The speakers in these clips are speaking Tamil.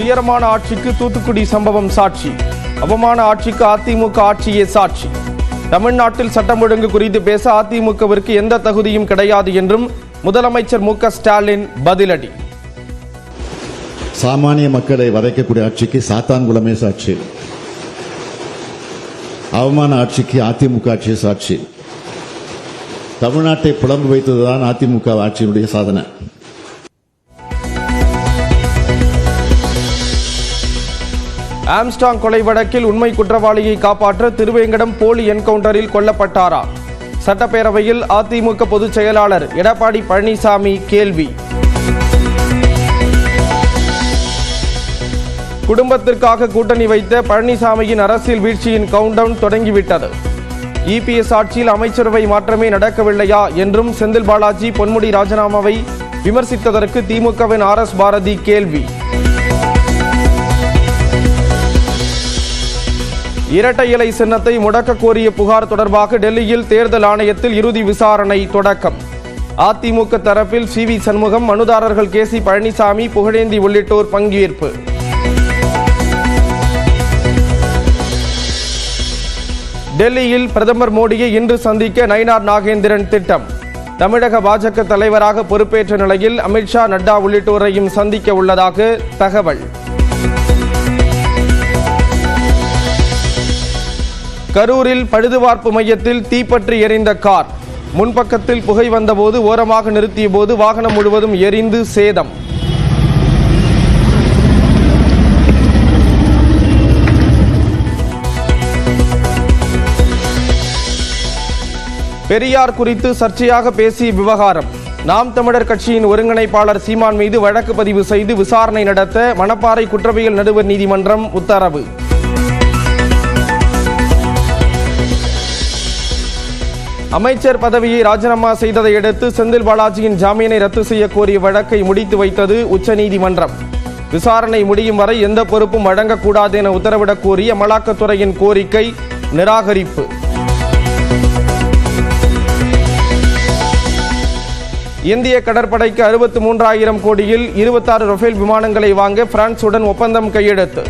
துயரமான ஆட்சிக்கு தூத்துக்குடி சம்பவம் சாட்சி. அவமான ஆட்சிக்கு அதிமுக ஆட்சியே சாட்சி. தமிழ்நாட்டில் சட்டம் ஒழுங்கு குறித்து பேச அதிமுகவிற்கு எந்த தகுதியும் கிடையாது என்றும் முதலமைச்சர் மு ஸ்டாலின் பதிலடி. சாமானிய மக்களை வதைக்கக்கூடிய ஆட்சிக்கு சாத்தான்குளமே சாட்சி. அவமான ஆட்சிக்கு அதிமுக ஆட்சியே சாட்சி. தமிழ்நாட்டை புலம்பு வைத்ததுதான் அதிமுக ஆட்சியினுடைய சாதனை. ஆம்ஸ்டாங் கொலை வழக்கில் உண்மை குற்றவாளியை காப்பாற்ற திருவேங்கடம் போலி என்கவுண்டரில் கொல்லப்பட்டாரா? சட்டப்பேரவையில் அதிமுக பொதுச் செயலாளர் எடப்பாடி பழனிசாமி கேள்வி. குடும்பத்திற்காக கூட்டணி வைத்த பழனிசாமியின் அரசியல் வீழ்ச்சியின் கவுண்டவுன் தொடங்கிவிட்டது. இபிஎஸ் ஆட்சியில் அமைச்சரவை மாற்றமே நடக்கவில்லையா என்றும் செந்தில் பாலாஜி பொன்முடி ராஜினாமாவை விமர்சித்ததற்கு திமுகவின் ஆர் எஸ் பாரதி கேள்வி. இரட்டை இலை சின்னத்தை முடக்க கோரிய புகார் தொடர்பாக டெல்லியில் தேர்தல் ஆணையத்தில் இறுதி விசாரணை தொடக்கம். அதிமுக தரப்பில் சி வி சண்முகம் மனுதாரர்கள் கே சி பழனிசாமி புகழேந்தி உள்ளிட்டோர் பங்கேற்பு. டெல்லியில் பிரதமர் மோடியை இன்று சந்திக்க நயினார் நாகேந்திரன் திட்டம். தமிழக பாஜக தலைவராக பொறுப்பேற்ற நிலையில் அமித்ஷா நட்டா உள்ளிட்டோரையும் சந்திக்க உள்ளதாக தகவல். கரூரில் பழுதுபார்ப்பு மையத்தில் தீப்பற்றி எரிந்த கார். முன்பக்கத்தில் புகை வந்தபோது ஓரமாக நிறுத்திய போது வாகனம் முழுவதும் எரிந்து சேதம். பெரியார் குறித்து சர்ச்சையாக பேசிய விவகாரம். நாம் தமிழர் கட்சியின் ஒருங்கிணைப்பாளர் சீமான் மீது வழக்கு பதிவு செய்து விசாரணை நடத்த மணப்பாறை குற்றவியல் நடுவர் நீதிமன்றம் உத்தரவு. அமைச்சர் பதவியை ராஜினாமா செய்ததை அடுத்து செந்தில் பாலாஜியின் ஜாமீனை ரத்து செய்ய கோரிய வழக்கை முடித்து வைத்தது உச்சநீதிமன்றம். விசாரணை முடியும் வரை எந்த பொறுப்பும் வழங்கக்கூடாது என உத்தரவிடக் கோரி அமலாக்கத்துறையின் கோரிக்கை நிராகரிப்பு. இந்திய கடற்படைக்கு அறுபத்து மூன்றாயிரம் கோடியில் இருபத்தாறு ரஃபேல் விமானங்களை வாங்க பிரான்சுடன் ஒப்பந்தம் கையெழுத்து.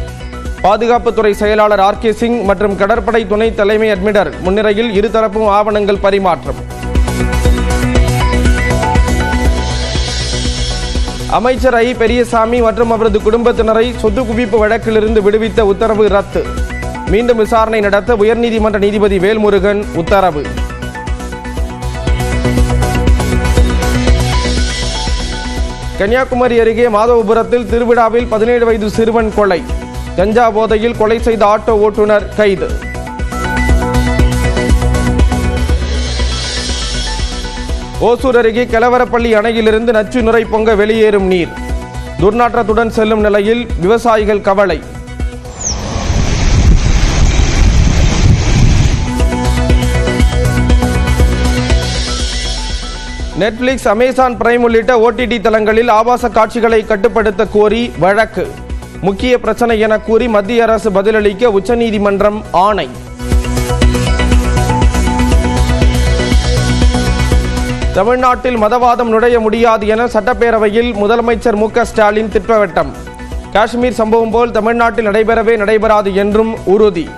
பாதுகாப்புத்துறை செயலாளர் ஆர் கே சிங் மற்றும் கடற்படை துணை தலைமை அட்மிரல் முன்னிலையில் இருதரப்பும் ஆவணங்கள் பரிமாற்றம். அமைச்சர் ஐ. பெரியசாமி மற்றும் அவரது குடும்பத்தினரை சொத்து குவிப்பு வழக்கிலிருந்து விடுவித்த உத்தரவு ரத்து. மீண்டும் விசாரணை நடத்த உயர்நீதிமன்ற நீதிபதி வேல்முருகன் உத்தரவு. கன்னியாகுமரி அருகே மாதவபுரத்தில் திருவிழாவில் பதினேழு வயது சிறுவன் கொலை. கஞ்சா போதையில் கொலை செய்த ஆட்டோ ஓட்டுநர் கைது. ஓசூர் அருகே கெலவரப்பள்ளி அணையிலிருந்து நச்சு நுரை பொங்க வெளியேறும் நீர். துர்நாற்றத்துடன் செல்லும் நிலையில் விவசாயிகள் கவலை. நெட்ஃபிளிக்ஸ் அமேசான் பிரைம் உள்ளிட்ட ஓடிடி தளங்களில் ஆபாச காட்சிகளை கட்டுப்படுத்த கோரி வழக்கு. முக்கிய பிரச்சனை என கூறி மத்திய அரசு பதிலளிக்க உச்சநீதிமன்றம் ஆணை. தமிழ்நாட்டில் மதவாதம் நுழைய முடியாது என சட்டப்பேரவையில் முதலமைச்சர் மு ஸ்டாலின் திட்டவட்டம். காஷ்மீர் சம்பவம் போல் தமிழ்நாட்டில் நடைபெறவே நடைபெறாது என்றும் உறுதி.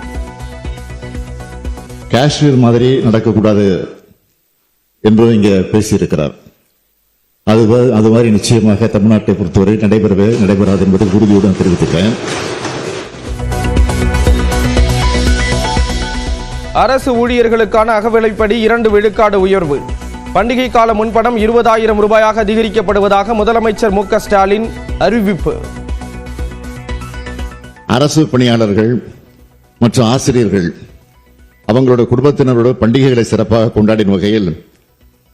காஷ்மீர் மாதிரி நடக்கக்கூடாது என்று இங்கே பேசியிருக்கிறார். அது அது மாதிரி நிச்சயமாக தமிழ்நாட்டை பொறுத்தவரை நடைபெறவே நடைபெறாது என்பதை உறுதியுடன் தெரிவித்துக்கிறேன். அரசு ஊழியர்களுக்கான அகவிலைப்படி இரண்டு விழுக்காடு உயர்வு. பண்டிகை கால முன்பணம் இருபதாயிரம் ரூபாயாக அதிகரிக்கப்படுவதாக முதலமைச்சர் மு ஸ்டாலின் அறிவிப்பு. அரசு பணியாளர்கள் மற்றும் ஆசிரியர்கள் அவங்களோட குடும்பத்தினரோட பண்டிகைகளை சிறப்பாக கொண்டாடின வகையில்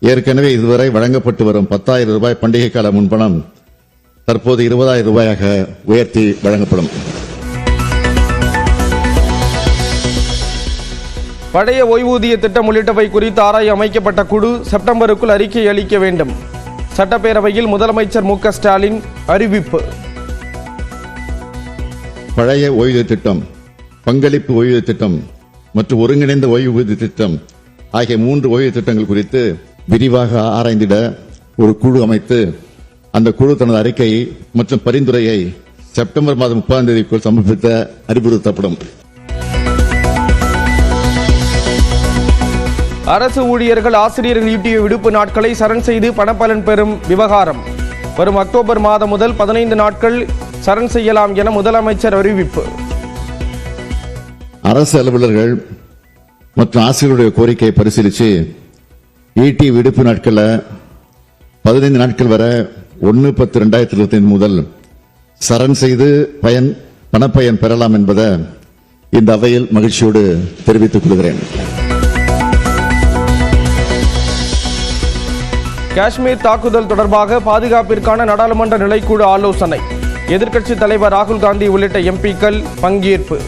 ஏற்கனவே இதுவரை வழங்கப்பட்டு வரும் பத்தாயிரம் ரூபாய் பண்டிகை கால முன்பணம் தற்போது இருபதாயிரம் ரூபாயாக உயர்த்தி வழங்கப்படும். பழைய ஓய்வூதிய திட்டம் உள்ளிட்டவை குறித்து ஆராய அமைக்கப்பட்ட குழு செப்டம்பருக்குள் அறிக்கை அளிக்க வேண்டும். சட்டப்பேரவையில் முதலமைச்சர் மு ஸ்டாலின் அறிவிப்பு. பழைய ஓய்வூதிய திட்டம் பங்களிப்பு ஓய்வூதிய திட்டம் மற்றும் ஒருங்கிணைந்த ஓய்வூதிய திட்டம் ஆகிய மூன்று ஓய்வு திட்டங்கள் குறித்து விரிவாக ஆராய்ந்திட ஒரு குழு அமைத்து அந்த குழு தனது அறிக்கை மற்றும் பரிந்துரையை செப்டம்பர் மாதம் முப்பதாம் தேதிக்குள் சமர்ப்பித்த அறிவுறுத்தப்படும். அரசு ஊழியர்கள் ஆசிரியர்கள் ஈட்டிய விடுப்பு நாட்களை சரண் செய்து பணப்பலன் பெறும் விவகாரம். வரும் அக்டோபர் மாதம் முதல் பதினைந்து நாட்கள் சரண் செய்யலாம் என முதலமைச்சர் அறிவிப்பு. அரசு அலுவலர்கள் மற்றும் ஆசிரியருடைய கோரிக்கையை பரிசீலித்து ஈட்டி விடுப்பு நாட்களில் பதினைந்து நாட்கள் வரை ஒன்று பத்து ரெண்டாயிரத்தி இருபத்தி ஐந்து முதல் சரண் செய்து பயன் பணப்பயன் பெறலாம் என்பதை இந்த அவையில் மகிழ்ச்சியோடு தெரிவித்துக் கொள்கிறேன். காஷ்மீர் தாக்குதல் தொடர்பாக பாதுகாப்பிற்கான நாடாளுமன்ற நிலைக்குழு ஆலோசனை. எதிர்க்கட்சித் தலைவர் ராகுல் காந்தி உள்ளிட்ட எம்பிக்கள் பங்கேற்பு.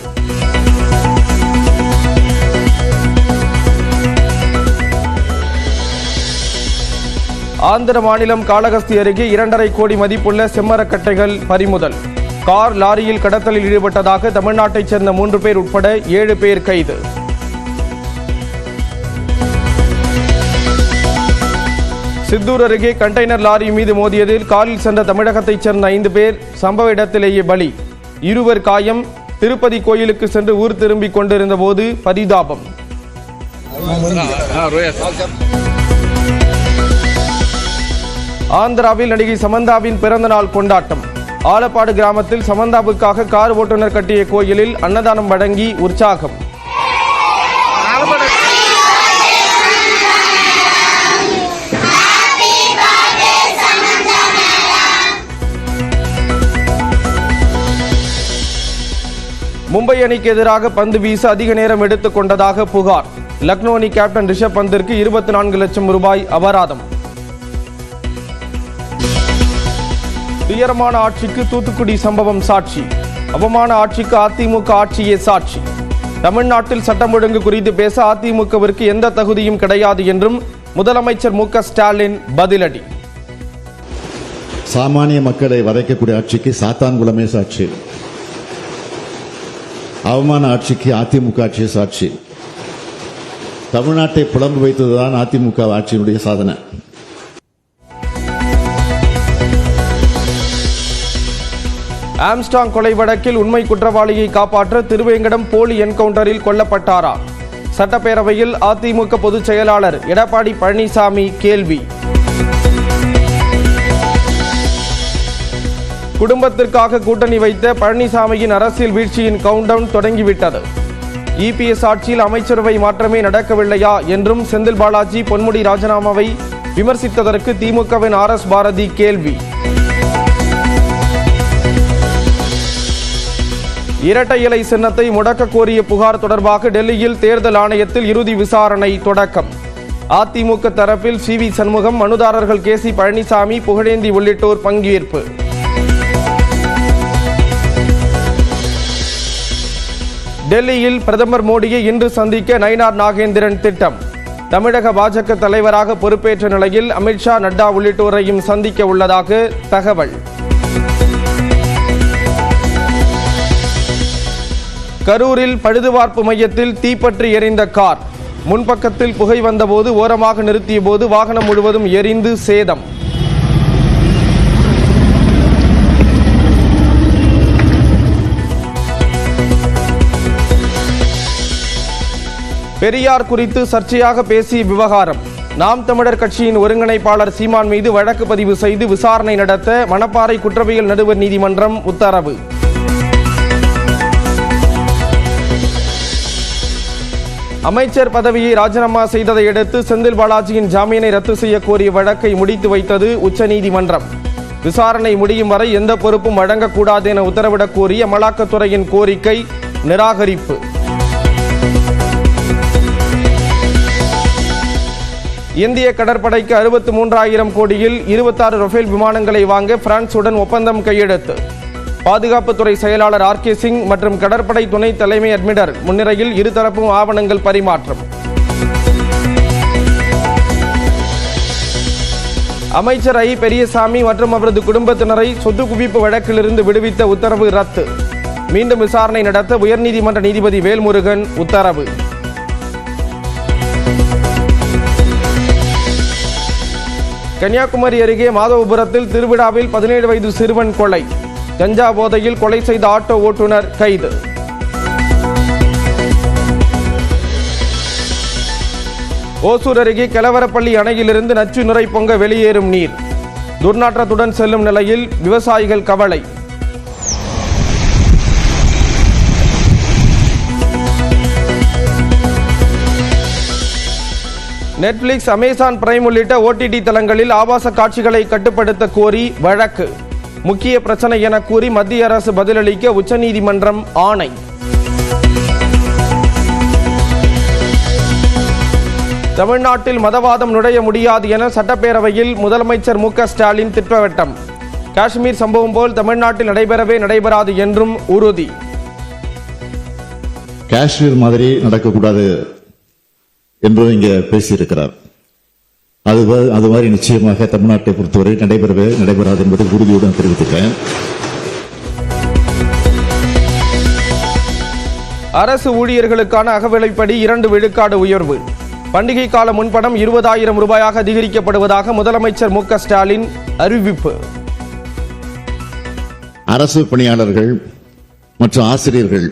ஆந்திர மாநிலம் காளகஸ்தி அருகே இரண்டரை கோடி மதிப்புள்ள செம்மரக்கட்டைகள் பறிமுதல் கார் லாரியில் கடத்தலில் ஈடுபட்டதாக தமிழ்நாட்டைச் சேர்ந்த மூன்று பேர் உட்பட ஏழு பேர் கைது சித்தூர் அருகே கண்டெய்னர் லாரி மீது மோதியதில் காரில் சென்ற தமிழகத்தைச் சேர்ந்த ஐந்து பேர் சம்பவ இடத்திலேயே பலி இருவர் காயம் திருப்பதி கோயிலுக்கு சென்று ஊர் திரும்பிக் கொண்டிருந்த போது பரிதாபம் ஆந்திராவில் நடிகை சமந்தாவின் பிறந்தநாள் கொண்டாட்டம். ஆலப்பாடு கிராமத்தில் சமந்தாவுக்காக கார் ஓட்டுநர் கட்டிய கோயிலில் அன்னதானம் வழங்கி உற்சாகம். மும்பை அணிக்கு எதிராக பந்து வீச அதிக நேரம் எடுத்துக் கொண்டதாக புகார். லக்னோ அணி கேப்டன் ரிஷப் பந்திற்கு இருபத்தி நான்கு லட்சம் ரூபாய் அபராதம். துயரமான ஆட்சிக்கு தூத்துக்குடி சம்பவம் சாட்சி. அவமான ஆட்சிக்கு அதிமுக ஆட்சியே சாட்சி. தமிழ்நாட்டில் சட்டம் ஒழுங்கு குறித்து பேச அதிமுகவிற்கு எந்த தகுதியும் கிடையாது என்றும் முதலமைச்சர் மு ஸ்டாலின் பதிலடி. சாமானிய மக்களை வதைக்கக்கூடிய ஆட்சிக்கு சாத்தான்குளமே சாட்சி. அவமான ஆட்சிக்கு அதிமுக ஆட்சியே சாட்சி. தமிழ்நாட்டை புலம்பு வைத்ததுதான் அதிமுக ஆட்சியினுடைய சாதனை. ஆம்ஸ்டாங் கொலை வழக்கில் உண்மை குற்றவாளியை காப்பாற்ற திருவேங்கடம் போலி என்கவுண்டரில் கொல்லப்பட்டாரா? சட்டப்பேரவையில் அதிமுக பொதுச் செயலாளர் எடப்பாடி பழனிசாமி கேள்வி. குடும்பத்திற்காக கூட்டணி வைத்த பழனிசாமியின் அரசியல் வீழ்ச்சியின் கவுண்டவுன் தொடங்கிவிட்டது. இபிஎஸ் ஆட்சியில் அமைச்சரவை மாற்றமே நடக்கவில்லையா என்றும் செந்தில் பாலாஜி பொன்முடி ராஜினாமாவை விமர்சித்ததற்கு திமுகவின் ஆர் எஸ் பாரதி கேள்வி. இரட்டை இலை சின்னத்தை முடக்க கோரிய புகார் தொடர்பாக டெல்லியில் தேர்தல் ஆணையத்தில் இறுதி விசாரணை தொடக்கம். அதிமுக தரப்பில் சி வி சண்முகம் மனுதாரர்கள் கே சி பழனிசாமி புகழேந்தி உள்ளிட்டோர் பங்கேற்பு. டெல்லியில் பிரதமர் மோடியை இன்று சந்திக்க நயினார் நாகேந்திரன் திட்டம். தமிழக பாஜக தலைவராக பொறுப்பேற்ற நிலையில் அமித்ஷா நட்டா உள்ளிட்டோரையும் சந்திக்க உள்ளதாக தகவல். கரூரில் பழுதுபார்ப்பு மையத்தில் தீப்பற்றி எரிந்த கார். முன்பக்கத்தில் புகை வந்தபோது ஓரமாக நிறுத்திய போது வாகனம் முழுவதும் எரிந்து சேதம். பெரியார் குறித்து சர்ச்சையாக பேசிய விவகாரம். நாம் தமிழர் கட்சியின் ஒருங்கிணைப்பாளர் சீமான் மீது வழக்கு பதிவு செய்து விசாரணை நடத்த மணப்பாறை குற்றவியல் நடுவர் நீதிமன்றம் உத்தரவு. அமைச்சர் பதவியை ராஜினாமா செய்ததை அடுத்து செந்தில் பாலாஜியின் ஜாமீனை ரத்து செய்ய கோரிய வழக்கை முடித்து வைத்தது உச்சநீதிமன்றம். விசாரணை முடியும் வரை எந்த பொறுப்பும் வழங்கக்கூடாது என உத்தரவிடக் கோரி அமலாக்கத்துறையின் கோரிக்கை நிராகரிப்பு. இந்திய கடற்படைக்கு அறுபத்து மூன்றாயிரம் கோடியில் இருபத்தாறு ரஃபேல் விமானங்களை வாங்க பிரான்சுடன் ஒப்பந்தம் கையெழுத்து. பாதுகாப்புத்துறை செயலாளர் ஆர் கே சிங் மற்றும் கடற்படை துணை தலைமை அட்மிரல் முன்னிலையில் இருதரப்பும் ஆவணங்கள் பரிமாற்றம். அமைச்சர் ஐ. பெரியசாமி மற்றும் அவரது குடும்பத்தினரை சொத்து குவிப்பு வழக்கிலிருந்து விடுவித்த உத்தரவு ரத்து. மீண்டும் விசாரணை நடத்த உயர்நீதிமன்ற நீதிபதி வேல்முருகன் உத்தரவு. கன்னியாகுமரி அருகே மாதவபுரத்தில் திருவிழாவில் பதினேழு வயது சிறுவன் கொலை. கஞ்சா போதையில் கொலை செய்த ஆட்டோ ஓட்டுநர் கைது. ஓசூர் அருகே கெலவரப்பள்ளி அணையிலிருந்து நச்சு நுரை பொங்க வெளியேறும் நீர். துர்நாற்றத்துடன் செல்லும் நிலையில் விவசாயிகள் கவலை. நெட்ஃபிளிக்ஸ் அமேசான் பிரைம் உள்ளிட்ட ஓடிடி தளங்களில் ஆபாச காட்சிகளை கட்டுப்படுத்த கோரி வழக்கு. முக்கிய பிரச்சனை என கூறி மத்திய அரசு பதிலளிக்க உச்சநீதிமன்றம் ஆணை. தமிழ்நாட்டில் மதவாதம் நுழைய முடியாது என சட்டப்பேரவையில் முதலமைச்சர் மு ஸ்டாலின் திட்டவட்டம். காஷ்மீர் சம்பவம் போல் தமிழ்நாட்டில் நடைபெறவே நடைபெறாது என்றும் உறுதி. காஷ்மீர் மாதிரி நடக்கக்கூடாது என்று இங்கே பேசியிருக்கிறார். அது அது மாதிரி நிச்சயமாக தமிழ்நாட்டை பொறுத்தவரை நடைபெறவே நடைபெறாது என்பதை உறுதியுடன் தெரிவித்துக்கிறேன். அரசு ஊழியர்களுக்கான அகவிலைப்படி இரண்டு விழுக்காடு உயர்வு. பண்டிகை கால முன்பணம் இருபதாயிரம் ரூபாயாக அதிகரிக்கப்படுவதாக முதலமைச்சர் மு ஸ்டாலின் அறிவிப்பு. அரசு பணியாளர்கள் மற்றும் ஆசிரியர்கள்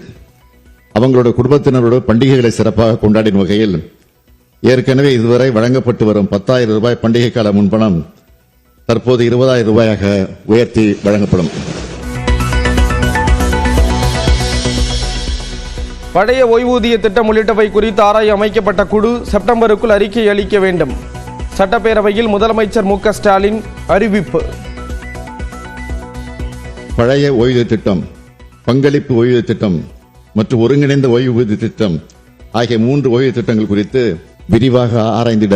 அவங்களோட குடும்பத்தினரோட பண்டிகைகளை சிறப்பாக கொண்டாடின வகையில் ஏற்கனவே இதுவரை வழங்கப்பட்டு வரும் பத்தாயிரம் ரூபாய் பண்டிகை கால முன்பணம் தற்போது இருபதாயிரம் ரூபாயாக உயர்த்தி வழங்கப்படும். பழைய ஓய்வூதிய திட்டம் உள்ளிட்டவை குறித்து ஆராய அமைக்கப்பட்ட குழு செப்டம்பருக்குள் அறிக்கை அளிக்க வேண்டும். சட்டப்பேரவையில் முதலமைச்சர் மு ஸ்டாலின் அறிவிப்பு. பழைய ஓய்வூதிய திட்டம் பங்களிப்பு ஓய்வூதிய திட்டம் மற்றும் ஒருங்கிணைந்த ஓய்வூதிய திட்டம் ஆகிய மூன்று ஓய்வு திட்டங்கள் குறித்து விரிவாக ஆராய்ந்திட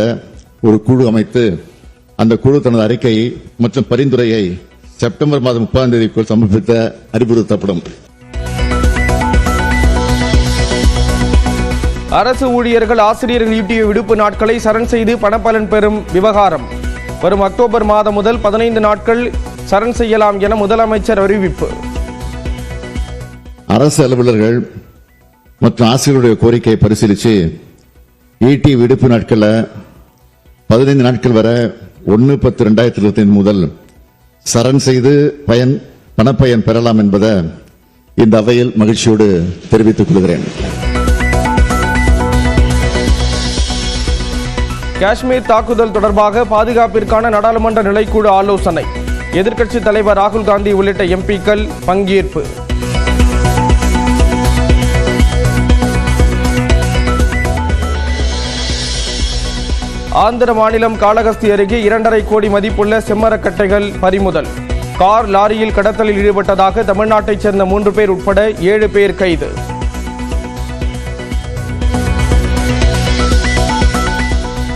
ஒரு குழு அமைத்து அந்த குழு தனது அறிக்கை மற்றும் பரிந்துரையை செப்டம்பர் மாதம் முப்பதாம் தேதிக்குள் சமர்ப்பித்த அறிவுறுத்தப்படும். அரசு ஊழியர்கள் ஆசிரியர்கள் ஈட்டிய விடுப்பு நாட்களை சரண் செய்து பணப்பலன் பெறும் விவகாரம். வரும் அக்டோபர் மாதம் முதல் பதினைந்து நாட்கள் சரண் செய்யலாம் என முதலமைச்சர் அறிவிப்பு. அரசு அலுவலர்கள் மற்றும் ஆசிரியருடைய கோரிக்கையை பரிசீலித்து ஈட்டி விடுப்பு நாட்களில் பதினைந்து நாட்கள் வரை ஒன்று பத்து ரெண்டாயிரத்தி இருபத்தி ஐந்து முதல் சரண் செய்து பயன் பணப்பயன் பெறலாம் என்பதை இந்த அவையில் மகிழ்ச்சியோடு தெரிவித்துக் கொள்கிறேன். காஷ்மீர் தாக்குதல் தொடர்பாக பாதுகாப்பிற்கான நாடாளுமன்ற நிலைக்குழு ஆலோசனை. எதிர்க்கட்சித் தலைவர் ராகுல் காந்தி உள்ளிட்ட எம்பிக்கள் பங்கேற்பு. ஆந்திர மாநிலம் காளகஸ்தி அருகே இரண்டரை கோடி மதிப்புள்ள செம்மரக்கட்டைகள் பறிமுதல். கார் லாரியில் கடத்தலில் ஈடுபட்டதாக தமிழ்நாட்டைச் சேர்ந்த மூன்று பேர் உட்பட ஏழு பேர் கைது.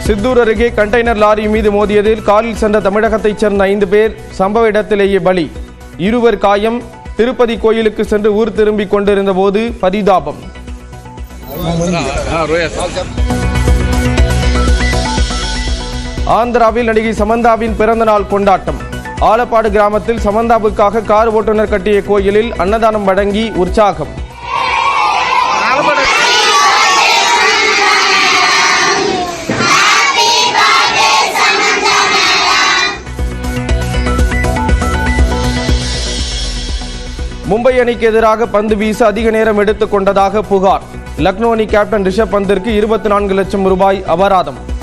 சித்தூர் அருகே கண்டெய்னர் லாரி மீது மோதியதில் காரில் சென்ற தமிழகத்தைச் சேர்ந்த ஐந்து பேர் சம்பவ இடத்திலேயே பலி. இருவர் காயம். திருப்பதி கோயிலுக்கு சென்று ஊர் திரும்பிக் கொண்டிருந்த போது பரிதாபம் ஆந்திராவில் நடிகை சமந்தாவின் பிறந்தநாள் கொண்டாட்டம். ஆலப்பாடு கிராமத்தில் சமந்தாவுக்காக கார் ஓட்டுநர் கட்டிய கோயிலில் அன்னதானம் வழங்கி உற்சாகம். மும்பை அணிக்கு எதிராக பந்து வீச அதிக நேரம் எடுத்துக் கொண்டதாக புகார். லக்னோ அணி கேப்டன் ரிஷப் பந்திற்கு இருபத்தி நான்கு லட்சம் ரூபாய் அபராதம்.